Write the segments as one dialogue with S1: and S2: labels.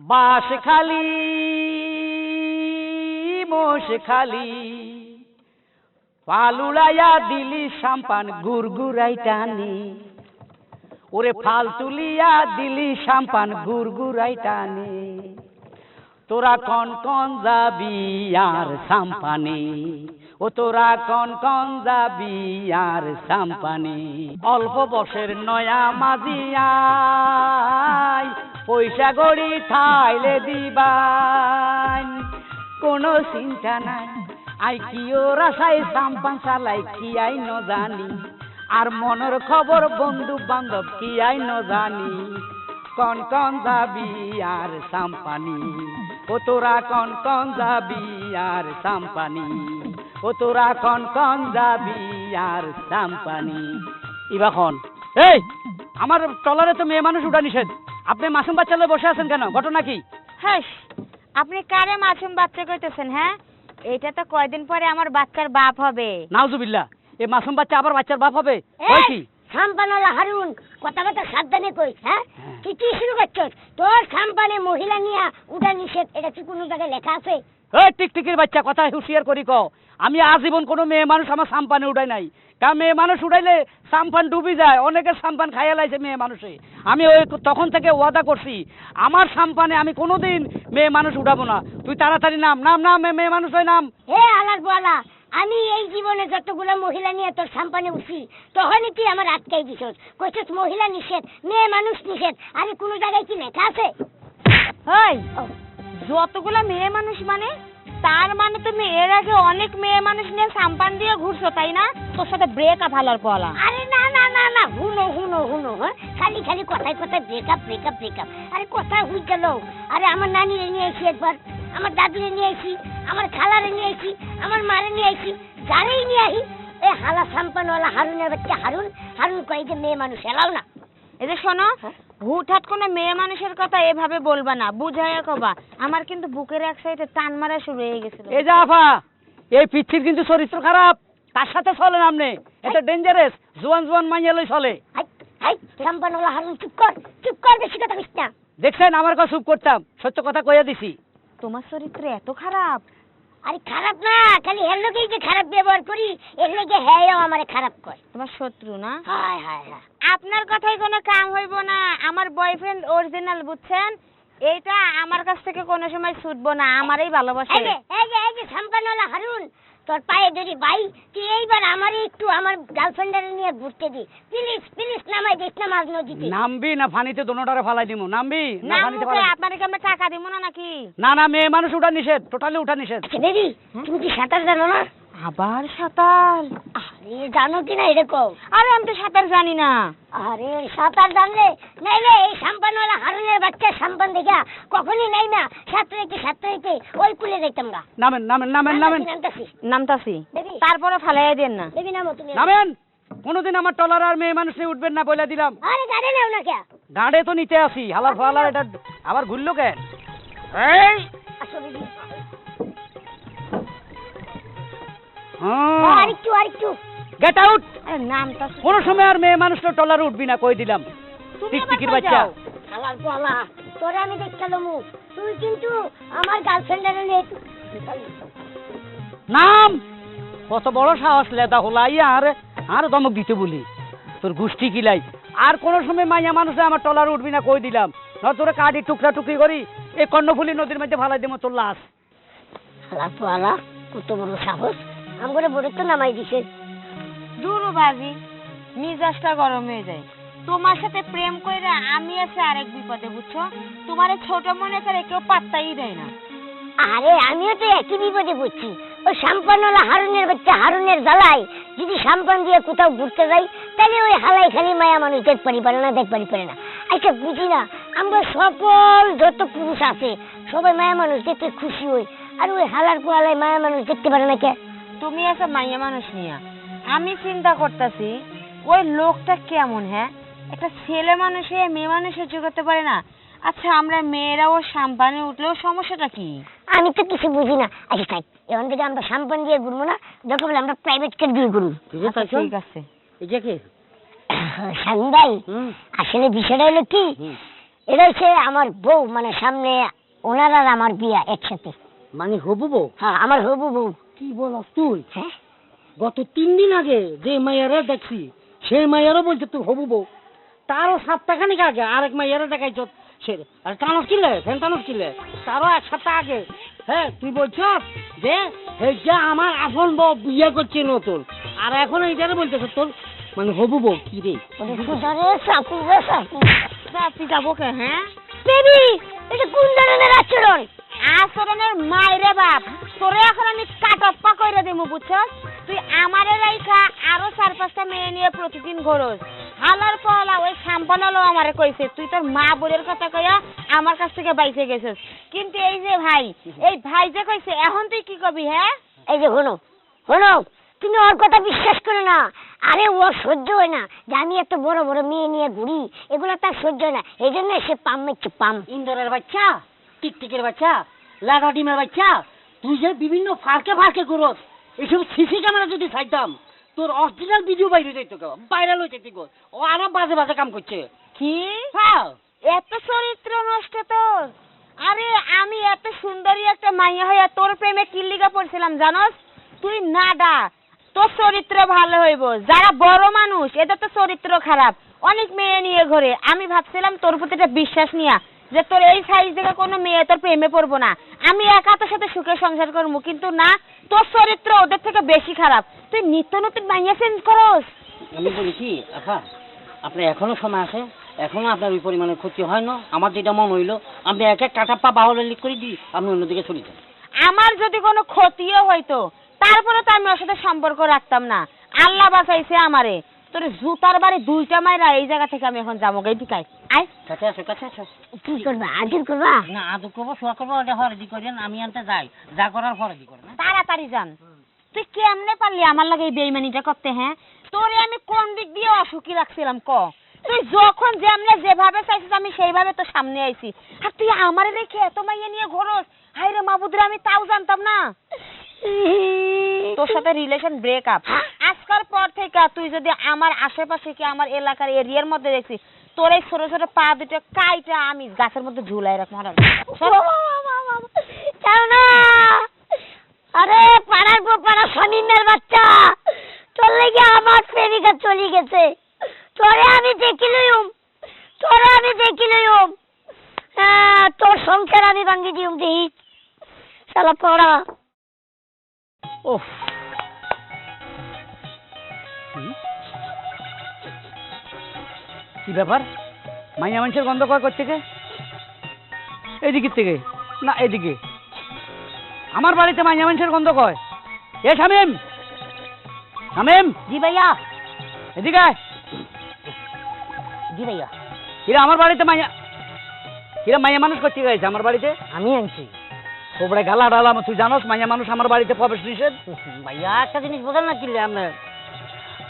S1: বাস খালি, মোষ খালি। পালুড়াইয়া দিলি সাম্পান গুরগুরাই টানি ওরে ফাল তুলিয়া দিলি সাম্পান গুরগুরাই টানি তোরা কন কন যাবি আর সাম্পানি। ও তোরা কন কন যাবি আর সাম্পানি। অল্প বসের নয়া মাজিয়াই পয়সা গড়ি থাইলে দিবাই। কোনো চিন্তা নাই, আই কি ওরা সাই সাম্পান চালাই কি আই ন জানি। আর মনের খবর বন্ধু বান্ধব কি আই ন জানি। কন কন যাবি আর সাম্পানি, ও তোরা কন কন যাবি আর সাম্পানি। ও তোরা কন কন যাবি আর সাম্পানি ইবাখন এই আমার টলারে তো মেয়ে মানুষ উঠা নিষেধ। আপনি মাসুম বাচ্চালে বসে আছেন কেন? ঘটনা কি?
S2: হাস আপনি কারে মাসুম বাচ্চা কইতেছেন হ্যাঁ? এটা তো কয়দিন পরে আমার বাচ্চার বাপ হবে।
S1: নাউজুবিল্লাহ এই মাসুম বাচ্চা আবার বাচ্চার বাপ হবে? হয় কি?
S3: সাম্পানালা হারুন কথা কথা সাবধানে কই হ্যাঁ?
S1: হ্যাঁ।
S3: তুই কি শুরু করছস? তোর সাম্পানে মহিলা নিয়া উঠা নিষেধ এটা কি কোনো জায়গায় লেখা আছে?
S1: টিকটিকির বাচ্চা কথা হুঁশিয়ার করি ক আমি আজীবন কোনো মেয়ে মানুষ আমার সাম্পানে উঠাই নাই। কারণ মেয়ে মানুষ উঠাইলে সাম্পান ডুবি যায় অনেকের সাম্পান খাইয়া লাইছে মেয়ে মানুষে। আমি ওই তখন থেকে ওয়াদা করছি আমার সাম্পানে আমি কোনোদিন মেয়ে মানুষ উঠাবো না। তুই তাড়াতাড়ি নাম নাম নাম মেয়ে মানুষ ওই নাম।
S3: হে আলার বলা আমি এই জীবনে যতগুলো মহিলা নিয়ে তোর সাম্পানে উঠি তখনই তুই আমার আটকাই দিছস। কইছস মহিলা নিষেধ মেয়ে মানুষ নিষেধ আরে কোনো জায়গায় কি লেখা আছে?
S2: হই
S3: ও,
S2: যতগুলা মেয়ে মানুষ মানে তার মানে তুমি এর আগে অনেক মেয়ে মানুষ নিয়ে সাম্পান দিয়ে ঘুরছো, তাই না? তোর সাথে ব্রেক আপ হালার পলা
S3: আরে না না না না, হুনো হুনো হুনো হ্যাঁ? খালি খালি কথায় কথায় ব্রেকআপ ব্রেকআপ ব্রেকআপ আরে কথায় হুই গেল? আরে আমার নানিরে নিয়ে এসি একবার, আমার দাদুরে নিয়ে এসি আমার খালারে নিয়ে এসি আমার মারে নিয়ে এসি যারেই নিয়ে আসি এই হালা সাম্পানওয়ালা হারুনের বাচ্চা হারুন হারুন কয় যে মেয়ে মানুষ, এলাও না।
S2: যে শোনো
S3: হ্যাঁ?
S2: হুটহাট কোনো মেয়ে মানুষের কথা এভাবে বলবা না বুঝাইয়া কবা। আমার কিন্তু বুকের এক সাইডে টান মারা শুরু হয়ে গেছিল।
S1: এই যা আফা এই পিচ্ছির কিন্তু চরিত্র খারাপ তার সাথে চলেন আপনি এটা ডেঞ্জারাস জোয়ান জোয়ান মাইয়ালই চলে।
S3: সাম্পানওয়ালা হারুন চুপ কর চুপ কর বেশি কথা কইস না।
S1: দেখছেন আমার কথা চুপ করতাম সত্য কথা কইয়া দিছি।
S2: তোমার চরিত্র এত খারাপ
S3: আরে খারাপ না খালি এর লোকেই যে খারাপ ব্যবহার করি এর লোকে হ্যাঁ আমারে খারাপ কয়
S2: তোমার শত্রু না?
S3: হায় হায় হায়।
S2: আপনার কথাই কোনো কাম হইব না আমার বয়ফ্রেন্ড অরিজিনাল বুঝছেন? এইটা আমার কাছ থেকে কোনো সময় ছুটবো না আমারই ভালোবাসা।
S3: এই যে এই যে এই যে হারুন তোর পায়ে ধরি ভাই। তুই এইবার আমারে একটু আমার গার্লফ্রেন্ডের নিয়ে ঘুরতে দি। প্লিজ প্লিজ নামাই দিস না মাঝ নদীতে।
S1: নামবি না ফানিতে দোনোটারে ফালাই দিমু। নামবি না ফানিতে ফালাই
S2: আপনার কি আমরা টাকা দিমু না নাকি?
S1: না না মেয়ে মানুষ উঠা নিষেধ টোটালি উঠা নিষেধ।
S3: আচ্ছা বেবি তুমি কি সাঁতার জানো না?
S2: আবার সাঁতার?
S3: আরে জানো কি না এরকম?
S2: আরে আমি তো সাঁতার জানি না।
S3: আরে সাঁতার জানলে? নাইলে এই সাম্পানওয়ালা হারুনের বাচ্চা সাম্পান দেখা কখনই নাই না। সাঁতরাইতে সাঁতরাইতে ওই কুলে যাইতাম গা।
S1: নামেন নামেন নামেন নামেন।
S3: নামতাছি।
S2: নামতাছি। তারপরে ফালাইয়া দেন না।
S3: বেবি নামো তুমি।
S1: নামেন! কোনোদিন আমার টলার আর মেয়ে মানুষ নিয়ে উঠবেন না বলে দিলাম।
S3: আরে গাড়ি নাও না কে?
S1: গাড়ে তো নিতে আসি। হালার ফালার এটা আবার ঘুরলো কেন? এই
S3: আসো বেবি
S1: হ্যাঁ।
S3: আরেকটু আরেকটু।
S1: গেট আউট
S2: আরে নামতাছি
S1: সময় আর মেয়ে মানুষটা টলার উঠবি না কই দিলাম। টিকটিকির বাচ্চা।
S3: খালার তোরে আমি দেখতাম তুই কিন্তু আমার গার্লফ্রেন্ডের নিয়ে
S1: নাম! কত বড় সাহস লেদা হলাই আর আর দমক দিতে বলি। তোর গোষ্ঠী কিলাই আর কোন সময় মাইয়া মানুষে আমার টলার উঠবি না কই দিলাম। না তোরে কাটি টুকরা টুকরি করি এই কর্ণফুলি নদীর মধ্যে ফালাই দেবো তোর লাশ।
S3: কত বড় সাহস। আমার বড় তো নামাই দিছে।
S2: দূর বাজি মিজাজটা গরম হয়ে যায়। তোমার সাথে প্রেম কইরা আমি আছে আরেক বিপদে বুঝছ? তোমার ছোট মনে করে কেউ পাত্তাই দেয় না।
S3: আরে আমিও তো একই বিপদে পড়ছি। ওই সাম্পানওয়ালা হারুনের বাচ্চা হারুনের জ্বালায়। যদি সাম্পান দিয়ে কোথাও ঘুরতে যাই তাহলে ওই হালাই খালি মায়া মানুষ দেখ পারি পারে না দেখ পারি পারে না। আচ্ছা বুঝি না আমরা সকল যত পুরুষ আছে সবাই মায়া মানুষ দেখতে খুশি হই। আর ওই হালার পোয়ালায় মায়া মানুষ দেখতে পারে না কে?
S2: তুমি একটা মাইয়া মানুষ নিয়া। আমি চিন্তা করতেছি ওই লোকটা কেমন হ্যাঁ? একটা ছেলে মানুষে মেয়ে মানুষের জোগাতে পারে না। আচ্ছা আমরা মেয়েরাও সাম্পানে উঠলেও সমস্যাটা কি?
S3: আমি তো কিছু বুঝি না। আচ্ছা তাই। এখান থেকে আমরা সাম্পান দিয়ে ঘুরবো না দরকার হলে আমরা প্রাইভেট কার দিয়ে ঘুরবো।
S2: আচ্ছা, ঠিক আছে।
S1: এই যে কে?
S3: ভাই আসলে বিষয়টা হলো কি? এটা হচ্ছে আমার বউ মানে সামনে ওনার আর আমার বিয়া একসাথে।
S1: মানে হবু বউ?
S3: হ্যাঁ আমার হবু বউ।
S1: কি বলস তুই?
S3: হ্যাঁ?
S1: গত তিন দিন আগে যে মাইয়ারা দেখছি সেই মাইয়ারও বলছে তুই হবু বউ। তারও সপ্তাহখানিক আগে আরেক মাইয়ারা দেখাইছ। সে আর টানস কিলে ফ্যান টানস কিলে তারও এক সপ্তাহ আগে। হ্যাঁ তুই বলছ যে এই যে আমার বউ বিয়ে করছে নতুন আর এখন এইটারে বলতেছে তোর মানে হবু বউ কি রে?
S2: যাব কে হ্যাঁ?
S3: বেবি এটা কোন ধরনের আচরণ?
S2: আচরণের মাইরে বাপ। তোরে এখন আমি কাটপ্পা কইরা দিমু বুঝছস? তুই আমারে রাইখা আরও চার পাঁচটা মেয়ে নিয়ে প্রতিদিন ঘোরস। হালার পহলা ওই সাম্পানালো আমারে কইছে তুই তোর মা বোনের কথা কইয়া আমার কাছ থেকে বাইসে গেছিস। কিন্তু এই যে ভাই এই ভাই যে কইছে এখন তুই কি কবি হ্যাঁ?
S3: এই যে হনো হনো তুমি ওর কথা বিশ্বাস করো না। আরে ও সহ্য হয় না যে আমি এত বড় বড় মেয়ে নিয়ে ঘুরি। এগুলো তার সহ্য হয় না। এই জন্য সে পাম মেচ্ছে পাম।
S1: ইন্দরের বাচ্চা টিকটিকের বাচ্চা লাডা ডিমের বাচ্চা তুই যে বিভিন্ন ফাঁকে ফাঁকে করস এসব সিসি ক্যামেরা যদি থাকতাম তোর অরিজিনাল ভিডিও বাইরে যাইতো কেউ ভাইরাল হয়ে কেউ। ও আরও বাজে বাজে কাম করছে।
S2: কি?
S1: হ্যাঁ।
S2: এত চরিত্র নষ্ট তোর? আরে আমি এত সুন্দরী একটা মাইয়া হইয়া তোর প্রেমে কিল্লিগা পড়ছিলাম জানোস? তুই নাডা তোর চরিত্র ভালো হইব। যারা বড় মানুষ এদের তো চরিত্র খারাপ। অনেক মেয়ে নিয়ে ঘরে। আমি ভাবছিলাম তোর প্রতি একটা বিশ্বাস নিয়া যে তোর এই সাইজ থেকে কোনো মেয়ে তোর প্রেমে পড়ব না। আমি একা তোর সাথে সুখে সংসার করব কিন্তু না তোর চরিত্র ওদের থেকে বেশি খারাপ। তুই নিত্য নতুন মাইয়া চেঞ্জ করস।
S1: আমি বলি কি আফা আপনার এখনও সময় আছে এখনও আপনার ওই পরিমাণে ক্ষতি হয় না আমার যেটা মন হইল আপনি এক এক কাটাপ্পা বাহলে লিক করে দিই আপনি অন্যদিকে চলে যান।
S2: আমার যদি কোনো ক্ষতিও হইতো তারপরে তো আমি ওর সাথে সম্পর্ক রাখতাম না। আল্লাহ বাঁচাইছে আমারে। তোর জুতার বাড়ি দুইটা মাইরা এই জায়গা থেকে আমি এখন যাব গাই টিকাই আয়।
S1: কাছে আসো কাছে আসো।
S3: কি করবা? আদর করবা?
S1: না আদর করব শোয়া করব ওটা হরদি করেন আমি আনতে যাই। যা করার হরদি করেন হ্যাঁ?
S2: তাড়াতাড়ি যান। তুই কেমনে পারলি আমার লাগে এই বেইমানিটা করতে হ্যাঁ? তোরে আমি কোন দিক দিয়ে অসুখী রাখছিলাম ক? তুই যখন যেমনে যেভাবে চাইছিস আমি সেইভাবে তো সামনে আইছি। আর তুই আমারে রেখে এত মাইয়া নিয়ে ঘোরস? হাই রে মাবুদরে আমি তাও জানতাম না। তোর সাথে রিলেশন ব্রেকআপ আজকাল পর থেকে তুই যদি আমার আশেপাশে কি আমার এলাকার এরিয়ার মধ্যে দেখছিস তোর এই ছোট ছোট পা দুটো কাইটা আমি গাছের মধ্যে ঝুলাই রাখব হারাম। সর।
S3: না? আরে পাড়ার পর পাড়া শনিমের বাচ্চা। তোর লেগে আমার প্রেমিকা চলে গেছে। তোরে আমি দেখি লইম তোরে আমি দেখি লইম আহ, তোর সংসার আমি ভাঙ্গি দিউম দিই শালা পড়া।
S1: ওফ কি ব্যাপার? মাইয়া মানুষের গন্ধ কয় থেকে এদিকের থেকে। না এদিকে। আমার বাড়িতে মাইয়া মানুষের গন্ধ কয়। এ শামিম! শামিম!
S3: জি ভাইয়া।
S1: এদিকে
S3: জি ভাইয়া।
S1: কিরা আমার বাড়িতে মাইয়া কিরা মাইয়া মানুষ করতে গেছে আমার বাড়িতে?
S3: আমি আনছি।
S1: ওপরে গালা ডালাম তুই জানোস মাইয়া মানুষ আমার বাড়িতে প্রবেশ নিষেধ?
S3: ভাইয়া একটা জিনিস বোঝেন না কিনলে আমরা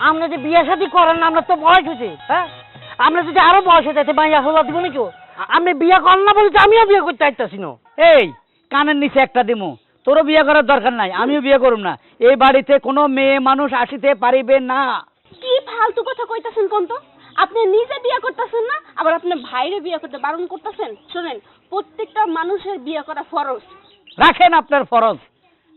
S3: আমরা যে বিয়ে শাদি করেন না আমরা তো বয়স হয়েছে হ্যাঁ? আমরা যদি আরও বয়স হয়ে যাতে মাইয়া হওয়া দিব নাকি? আপনি বিয়ে করেন না বলতে আমিও বিয়ে করতে চাইতেছি না।
S1: এই কানের নিচে একটা দিমু। তোরও বিয়ে করার দরকার নাই আমিও বিয়ে করুম না। এই বাড়িতে কোনো মেয়ে মানুষ আসিতে পারিবে না।
S4: কি ফালতু কথা কইতাছেন কোন তো আপনি নিজে বিয়ে করতেছেন না আবার আপনি ভাইরে বিয়ে করতে বারণ করতেছেন? শুনেন প্রত্যেকটা মানুষের বিয়ে করা ফরজ।
S1: রাখেন আপনার ফরজ।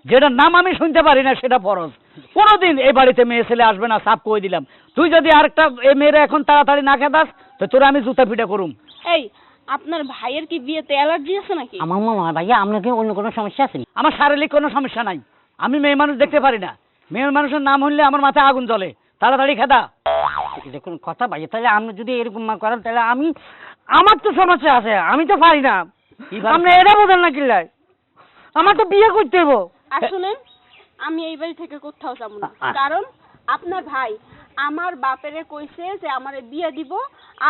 S1: যেটার নাম আমি শুনতে পারি না সেটা ফরজ। কোনোদিন এই বাড়িতে মেয়ে ছেলে আসবে না সাপ কই দিলাম। তুই যদি আরেকটা এই মেয়েরা এখন তাড়াতাড়ি না খেদাস তো তোরা আমি জুতা পিটা করুম।
S4: এই আপনার ভাইয়ের কি বিয়েতে অ্যালার্জি আছে নাকি?
S3: আমার মনে হয় ভাইয়া আপনার কি অন্য কোনো সমস্যা আছে
S1: আমার শারীরিক কোনো সমস্যা নাই। আমি মেয়ে মানুষ দেখতে পারি না। মেয়ে মানুষের নাম হইলে আমার মাথায় আগুন জ্বলে। তাড়াতাড়ি খেদা।
S3: দেখুন কথা ভাইয়া তাহলে আপনি যদি এরকম না করেন তাহলে আমি আমার তো সমস্যা আছে আমি তো পারি না। আপনি এটা বোঝেন না কিল্লাই আমার তো বিয়ে করতে হইব।
S4: আর শুনেন আমি এই বাড়ি থেকে কোথাও যাব না। কারণ আপনার ভাই আমার বাপেরে কইছে যে আমারে বিয়ে দিব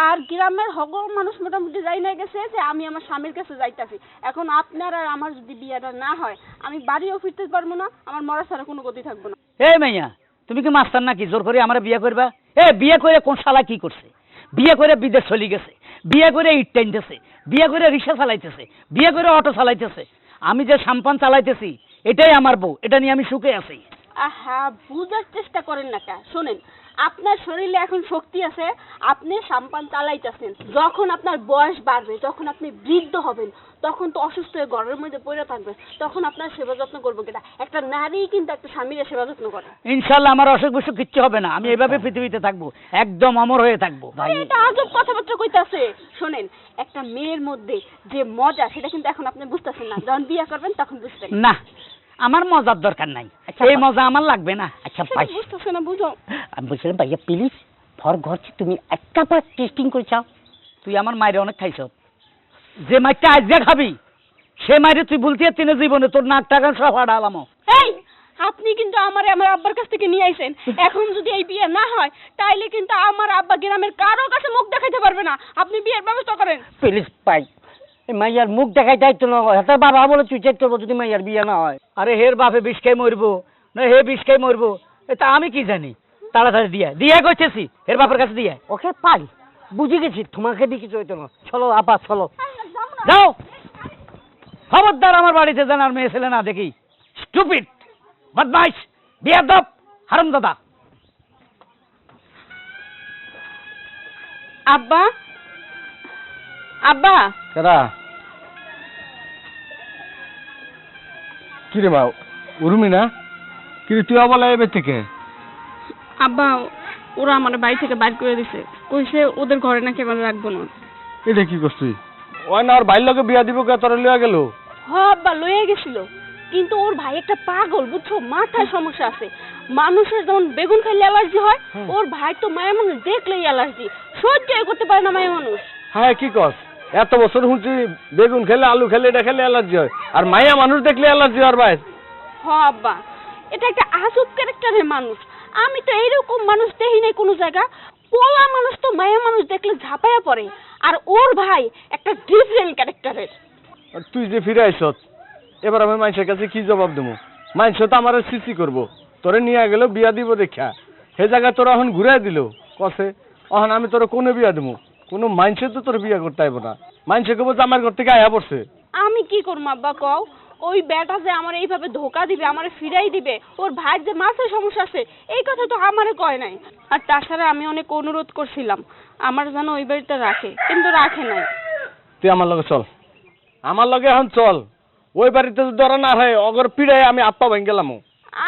S4: আর গ্রামের হগ মানুষ মোটামুটি যাই না গেছে যে আমি আমার স্বামীর কাছে যাইতাছি। এখন আপনার আর আমার যদি বিয়েটা না হয় আমি বাড়িও ফিরতে পারব না আমার মরা ছাড়া কোনো গতি থাকব না।
S1: এই মাইয়া তুমি কি মাস্টার নাকি? জোর করে আমার বিয়ে করবা? এ বিয়ে করে কোন শালা কি করছে? বিয়ে করে বিদেশ চলে গেছে বিয়ে করে ইট টাইনতেছে বিয়ে করে রিক্সা চালাইতেছে বিয়ে করে অটো চালাইতেছে। আমি যে সাম্পান চালাইতেছি এটাই আমার বউ এটা নিয়ে আমি সুখে আছি।
S4: আহা বুঝার চেষ্টা করেন না কা। শোনেন আপনার শরীরে এখন শক্তি আছে আপনি সাম্পান চালাইতেছেন। যখন আপনার বয়স বাড়বে যখন আপনি বৃদ্ধ হবেন তখন তো অসুস্থ হয়ে ঘরের মধ্যে পড়ে থাকবেন তখন আপনার সেবা যত্ন করব কেটা। একটা নারী কিন্তু একটা স্বামীর সেবা যত্ন করে।
S1: ইনশাল্লাহ আমার অসুখ বিসুখ কিচ্ছু হবে না আমি এভাবে পৃথিবীতে থাকব একদম অমর হয়ে থাকব।
S4: এটা আজব কথাবার্তা কইতাছে। শোনেন একটা মেয়ের মধ্যে যে মজা সেটা কিন্তু এখন আপনি বুঝতেছেন না। যখন বিয়ে করবেন তখন বুঝতেন
S1: না আমার মজার দরকার নাই। এই মজা আমার লাগবে না।
S5: আচ্ছা ভাই
S4: বুঝতেছে না বুঝো।
S5: আমি বলছিলাম ভাইয়া প্লিজ ফর ঘর তুমি একটা বার টেস্টিং করে চাও।
S1: তুই আমার মায়ের অনেক খাইছ। যে মাইরটা আজকে খাবি সে মাইরে তুই ভুলতে তিনে জীবনে তোর নাক টাকা সব হারালামো
S4: এই আপনি কিন্তু আমার আমার আব্বার কাছ থেকে নিয়ে আইছেন। এখন যদি এই বিয়ে না হয় তাইলে কিন্তু আমার আব্বা গ্রামের কারও কাছে মুখ দেখাইতে পারবে না। আপনি বিয়ের ব্যবস্থা করেন।
S5: প্লিজ ভাই এই মাইয়ার মুখ দেখাই দায়িত্ব না হাতে বাবা বলে চুইচাইট করব যদি মাইয়ার বিয়ে না হয়।
S1: আরে হের বাপে বিষ খেয়ে মরবো না হে বিষ খেয়ে মরবো এটা আমি কি জানি? তাড়াতাড়ি দিয়ে দিয়ে করতেছি এর বাপের কাছে দিয়ে।
S5: ওকে পাই। বুঝে গেছি তোমাকে দিয়ে কিছু হইতো না। চলো আপা চলো।
S1: যাও খবরদার আমার বাড়িতে যেন আর মেয়ে ছেলে না দেখি। স্টুপিড বদমাইশ বিয়াদব হারামদাদা
S4: আব্বা আব্বা।
S6: কেডা? কিরে মা উর্মি না? কিরে তুই এবার থেকে
S4: আব্বা ওরা আমার বাড়ি থেকে বাইর করে দিছে। কইছে ওদের ঘরে নাকি আমার রাখব না।
S6: এটা কি করছিস ওই না ওর ভাইয়ের লোকে বিয়া দিব কে তোর লিয়া গেল?
S4: হ আব্বা লয়ে গেছিল। কিন্তু ওর ভাই একটা পাগল বুঝছ? মাথায় সমস্যা আছে। মানুষের যেমন বেগুন খাইলে অ্যালার্জি হয়। ওর ভাই তো মায়া মানুষ দেখলেই অ্যালার্জি। সহ্যই করতে পারে না মায়া মানুষ।
S6: হ্যাঁ কি কস? এত বছর শুনছি বেগুন খেলে আলু খেলে এটা খেলে অ্যালার্জি হয়। আর মাইয়া মানুষ দেখলে অ্যালার্জি হয় ভাই
S4: হ আব্বা। এটা একটা আজব ক্যারেক্টারের মানুষ। আমি তো এইরকম মানুষ দেখি নাই কোনো জায়গা। পোলা মানুষ তো মায়া মানুষ দেখলে ঝাঁপায়া পড়ে। আর ওর ভাই একটা ডিফারেন্ট ক্যারেক্টারের
S6: আর তুই যে ফিরে আইসত এবার আমি মানুষের কাছে কি জবাব দেবো? মানুষ তো আমার সিসি করব। তোরে নিয়ে গেল বিয়া দিব দেখা। সে জায়গায় তোরা এখন ঘুরাই দিল। কসে? এখন আমি তোর কোনে বিয়া দেবো? কোনো মানুষের তো তোর বিয়া করতে আইব না। মানুষে কেবল আমার ঘর থেকে আয়া পড়ছে।
S4: আমি কি করব আব্বা কও? ওই বেটা যে আমার এইভাবে ধোকা দিবে আমারে ফিরাই দিবে ওর ভাইয়ের যে মাছের সমস্যা আছে এই কথা তো আমারে কয় নাই। আর তাছাড়া আমি অনেক অনুরোধ করছিলাম আমার যেন ওই বাড়িতে রাখে কিন্তু রাখে নাই।
S6: তুই আমার লগে চল। আমার লগে এখন চল। ওই বাড়িতে যদি ধরা না হয় অগর পিড়াই আমি আত্মা ভেঙে গেলাম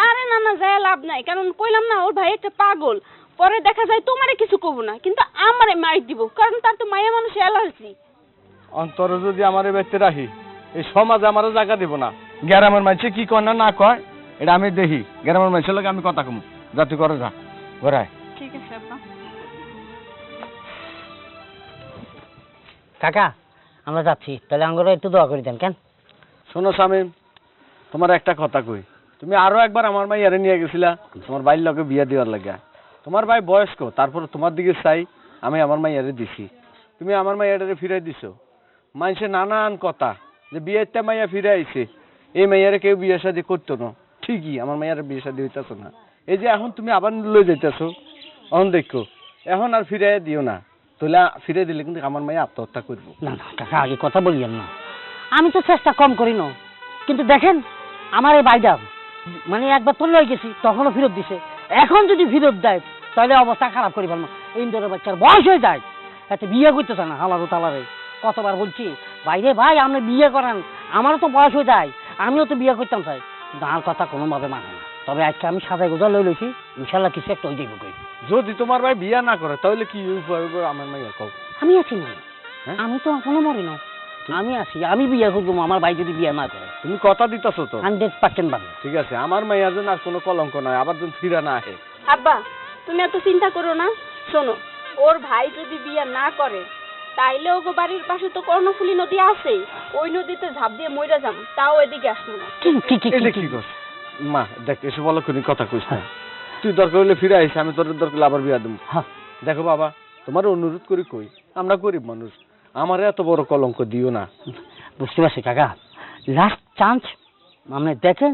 S4: আরে না না যায় লাভ নাই কারণ কইলাম না ওর ভাই একটা পাগল। পরে দেখা যায় তোমারে কিছু কব না কিন্তু আমারে মার দিব কারণ তার তো মায়া মানুষ অ্যালার্জি
S6: অন্তর যদি আমার এই রাখি এই সমাজে আমার জায়গা দিব না। গ্রামের মানুষে কি কয় না না কয় এটা আমি দেখি। গ্রামের মানুষের লগে আমি কথা কম। যা তুই করে যা ঘরায়
S4: ঠিক আছে আব্বা।
S5: কাকা আমরা যাচ্ছি। তাহলে আঙ্গুরে একটু দোয়া করে দেন কেন?
S6: শোনো স্বামী তোমার একটা কথা কই। তুমি আরও একবার আমার মাইয়ারে নিয়ে গেছিলা তোমার বাইর লোকে বিয়া দেওয়ার লাগে। তোমার ভাই বয়স্ক, তারপর তোমার দিকে চাই, আমি আমার মাই মাইয়ারে দিছি। তুমি আমার মাই মাইয়ারে ফিরাই দিছো। মানুষে নানান কথা, যে বিয়েতে মাইয়া ফিরে আইছে এই মাইয়ারে কেউ বিয়ে শাদি করতো না। ঠিকই, আমার মাইয়ারে বিয়ে শাদি হইতেছো না। এই যে এখন তুমি আবার লই যাইতেছো এখন দেখো, এখন আর ফিরে দিও না। তাহলে ফিরে দিলে কিন্তু আমার মাইয়া আত্মহত্যা করব।
S5: না না, কাকা, আগে কথা বলিয়েন না। আমি তো চেষ্টা কম করি না। কিন্তু দেখেন, আমার এই বাইদা মানে একবার তো লই গেছি, তখনও ফেরত দিছে। এখন যদি ফেরত দেয় তাহলে অবস্থা খারাপ করি পারব ইন্দোরের বাচ্চার বয়স হয়ে যায় এতে বিয়ে করতেছে না হালারু তালারে। কতবার বলছি বাইরে ভাই আপনি বিয়ে করেন আমারও তো বয়স হয়ে যায় আমিও তো বিয়ে করতাম চাই কিন্তু কথা কোনোভাবে মানে না। তবে আজকে আমি সাদা গোজা লই লইছি ইনশাল্লাহ কিছু একটা যাইব কই
S6: যদি তোমার ভাই বিয়া না করে তাহলে কি আমার মাইয়া কও?
S5: আমি আছি না।
S6: হ্যাঁ?
S5: আমি তো এখনও মরি না। আমি আছি আমি বিয়ে করব আমার ভাই যদি বিয়ে না করে।
S6: তুমি কথা দিতেছো তো।
S5: হান্ড্রেড পার্সেন্ট
S6: ঠিক আছে আমার মাইয়া যেন আর কোনো কলঙ্ক নয় আবার যেন ফিরা না আহে।
S4: আব্বা তুমি এত চিন্তা করো না শোনো ওর ভাই যদি বিয়ে না করে তাইলে ওগো বাড়ির পাশে তো কর্ণফুলী নদী আছে ওই নদীতে ঝাঁপ দিয়ে মইরা যাম তাও এদিকে আসব না।
S5: কি কি কি
S6: এটা
S5: কি?
S6: কি কর মা দেখ এসে বলো কোন কথা কইস না। তুই দরকার হলে ফিরে আইস আমি তোর দরকার হলে আবার বিয়া দেবো
S5: হ্যাঁ
S6: দেখো বাবা তোমার অনুরোধ করি কই আমরা গরিব মানুষ আমার এত বড় কলঙ্ক দিও না।
S5: বুঝতে পারছি কাকা লাস্ট চান্স আপনি দেখেন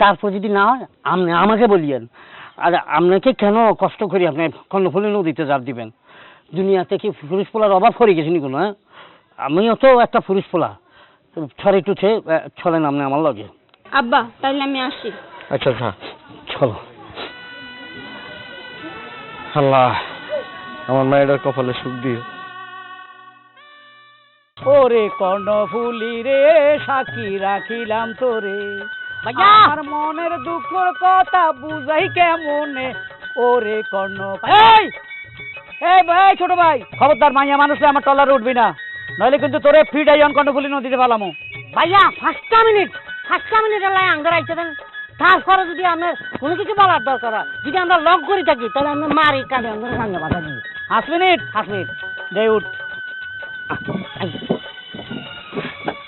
S5: তারপর যদি না হয় আপনি আমাকে বলিয়েন। আর আপনাকে কেন কষ্ট করি? আপনি কর্ণফুলী নদীতে জাপ দিবেন। দুনিয়াতে কি পুরুষ পোলার অভাব করে গেছেনি কোনো হ্যাঁ? আমিও তো একটা পুরুষ পোলা। ছড়ে টুঠে ছলেন আপনি আমার লগে।
S4: আব্বা তাইলে আমি আসি।
S6: আচ্ছা আচ্ছা।
S5: চলো।
S6: আল্লাহ আমার মায়ের কপালে সুখ দিও।
S1: ওরে কর্ণফুলি রে সাক্ষী রাখিলাম তোরে! আমার মনের দুঃখর কথা বুঝাই কেমনে? ওরে কর্ণ এই! এই ভাই ছোট ভাই। খবরদার মাইয়া মানুষে আমার টলারে উঠবি না। নইলে কিন্তু তোরে ফ্রি ডাইন কর্ণফুলি নদীতে পালামো।
S5: ভাইয়া পাঁচটা মিনিট। পাঁচটা মিনিট এলাই আঙ্গার আইতে দেন। তারপরে যদি আমার কোনো কিছু বলার দরকার হয়, যদি আমরা লক করে থাকি তাহলে আমরা মারি কাঁদে আমাদের সঙ্গে বাধা দিই
S1: হাস মিনিট? হাস মিনিট। দে উঠ।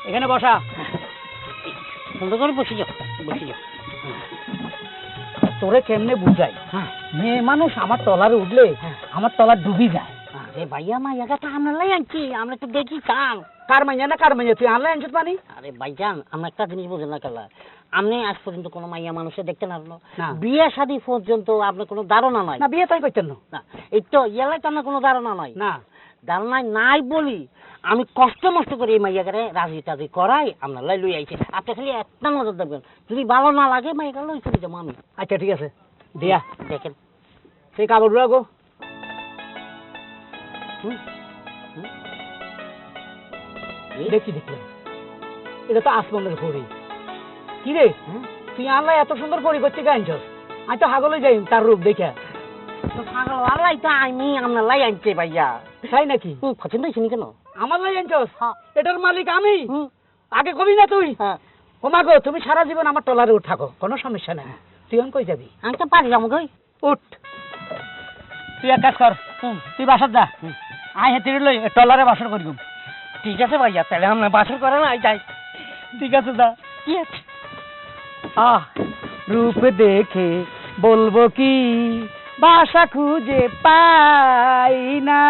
S1: এখানে বসা।
S5: সুন্দর করে বসে যাও।
S1: তোরে কেমনে বুঝাই?
S5: হ্যাঁ।
S1: মেয়ে মানুষ আমার তলারে উঠলে আমার তলা ডুবি যায়।
S5: আরে ভাইয়া মাইয়াটা তো আমরা লাই আনছি আমরা তো দেখি কাম।
S1: কার মাইয়া না কার মাইয়া? তুই আনলে আনছিস
S5: আরে ভাইজান আমরা একটা জিনিস বুঝেন না কেলা। আপনি আজ পর্যন্ত কোনো মাইয়া মানুষের দেখতে পারল। বিয়ে শাদী পর্যন্ত আপনার কোনো ধারণা নাই।
S1: না বিয়ে তাই করতেন না।
S5: না এই তো ইয়ালাই তো আপনার কোনো ধারণা নাই।
S1: না।
S5: ধারণা নাই বলি। আমি কষ্ট মষ্ট করে এই মাইয়াকে রাজি টাজি করাই আপনার লাই লই আইছে। আপনি খালি একটা নজর দেখবেন যদি ভালো না লাগে মাইয়াকে লই চলে যাব আমি।
S1: আচ্ছা ঠিক আছে। দিয়া।
S5: দেখেন।
S1: সেই কাপড় রাখো। দেখি দেখলাম এটা তো আসমানের ফড়ি কি রে? তুই আনলাই এত সুন্দর ফড়ি করতে গাইছস আমি তো হাগলে যাই তার রূপ দেখে।
S5: তো পাগল আল্লাহ তো আমি আপনার লাই আনছে ভাইয়া
S1: তাই নাকি?
S5: পছন্দ হয়েছে কেন?
S1: আমার লাই আনছস
S5: হ্যাঁ।
S1: এটার মালিক আমি? আগে কবি না তুই?
S5: হ্যাঁ।
S1: গো তুমি সারা জীবন আমার টলারে উঠ কোনো সমস্যা নেই। তুই কই যাবি?
S5: আমি তো পারি যাব গই
S1: উঠ। তুই এক কাজ কর তুই বাসার যা। আয় হেতে লই টলারে বাসর করি
S5: ঠিক আছে ভাইয়া তাহলে আমরা বাসর করে না যাই।
S1: ঠিক আছে
S5: দা
S1: আহ রূপ দেখে বলব কি? ভাষা খুঁজে পাই না।